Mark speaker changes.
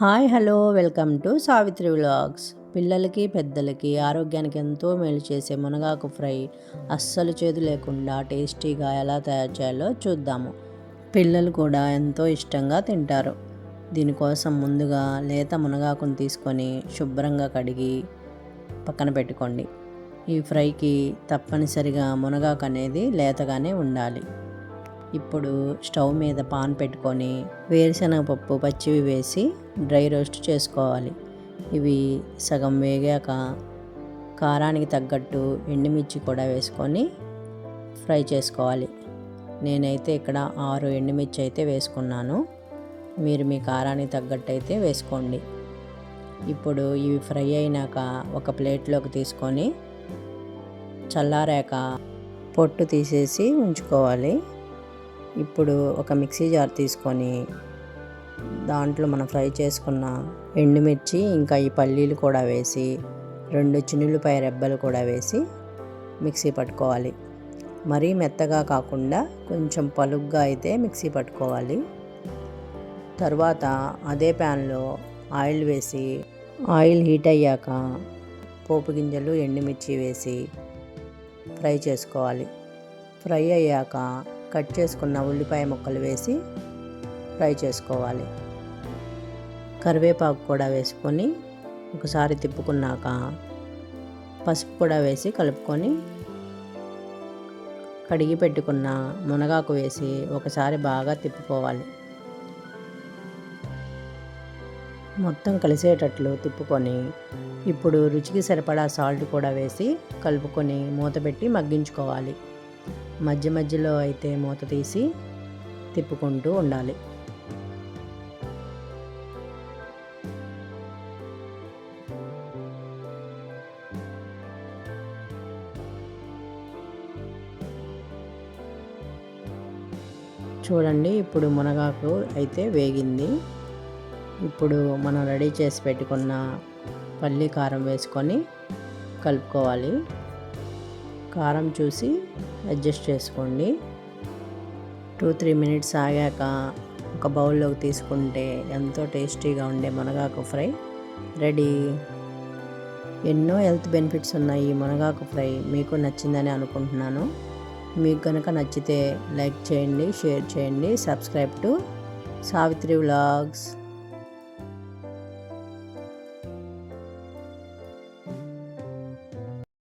Speaker 1: Hi hello welcome to Savitri vlogs. పిల్లలకి పెద్దలకి ఆరోగ్యానికి ఎంతో మేలు చేసే మునగాకు ఫ్రై అస్సలు చేదు లేకుండా టేస్టీగా ఎలా తయారు చేయాలో చూద్దాము. పిల్లలు కూడా ఎంతో ఇష్టంగా తింటారు. దీనికోసం ముందుగా లేత మునగాకును తీసుకొని శుభ్రంగా కడిగి పక్కన పెట్టుకోండి. ఈ ఫ్రైకి తప్పనిసరిగా మునగాకు అనేది లేతగానే ఉండాలి. ఇప్పుడు స్టవ్ మీద పాన్ పెట్టుకొని వేరుశనగపప్పు పచ్చివి వేసి డ్రై రోస్ట్ చేసుకోవాలి. ఇవి సగం వేగాక కారానికి తగ్గట్టు ఎండుమిర్చి కూడా వేసుకొని ఫ్రై చేసుకోవాలి. నేనైతే ఇక్కడ ఆరు ఎండుమిర్చి అయితే వేసుకున్నాను. మీరు మీ కారానికి తగ్గట్టు అయితే వేసుకోండి. ఇప్పుడు ఇవి ఫ్రై అయినాక ఒక ప్లేట్లోకి తీసుకొని చల్లారాక పొట్టు తీసేసి ఉంచుకోవాలి. ఇప్పుడు ఒక మిక్సీ జార్ తీసుకొని దాంట్లో మనం ఫ్రై చేసుకున్న ఎండుమిర్చి ఇంకా ఈ పల్లీలు కూడా వేసి రెండు చిన్నులపై రెబ్బలు కూడా వేసి మిక్సీ పట్టుకోవాలి. మరీ మెత్తగా కాకుండా కొంచెం పలుగ్గా అయితే మిక్సీ పట్టుకోవాలి. తర్వాత అదే ప్యాన్లో ఆయిల్ వేసి ఆయిల్ హీట్ అయ్యాక పోపు గింజలు ఎండుమిర్చి వేసి ఫ్రై చేసుకోవాలి. ఫ్రై అయ్యాక కట్ చేసుకున్న ఉల్లిపాయ ముక్కలు వేసి ఫ్రై చేసుకోవాలి. కరివేపాకు కూడా వేసుకొని ఒకసారి తిప్పుకున్నాక పసుపు కూడా వేసి కలుపుకొని కడిగి పెట్టుకున్న మునగాకు వేసి ఒకసారి బాగా తిప్పుకోవాలి. మొత్తం కలిసేటట్లు తిప్పుకొని ఇప్పుడు రుచికి సరిపడా సాల్ట్ కూడా వేసి కలుపుకొని మూత పెట్టి మగ్గించుకోవాలి. మధ్య మధ్యలో అయితే మూత తీసి తిప్పుకుంటూ ఉండాలి. చూడండి ఇప్పుడు మునగాకు అయితే వేగింది. ఇప్పుడు మనం రెడీ చేసి పెట్టుకున్న పల్లి కారం వేసుకొని కలుపుకోవాలి. కారం చూసి అడ్జస్ట్ చేసుకోండి. టూ త్రీ మినిట్స్ ఆగాక ఒక బౌల్లోకి తీసుకుంటే ఎంతో టేస్టీగా ఉండే మునగాకు ఫ్రై రెడీ. ఎన్నో హెల్త్ బెనిఫిట్స్ ఉన్నాయి ఈ మునగాకు ఫ్రై. మీకు నచ్చిందని అనుకుంటున్నాను. మీకు కనుక నచ్చితే లైక్ చేయండి షేర్ చేయండి సబ్స్క్రైబ్ టు సావిత్రి వ్లాగ్స్.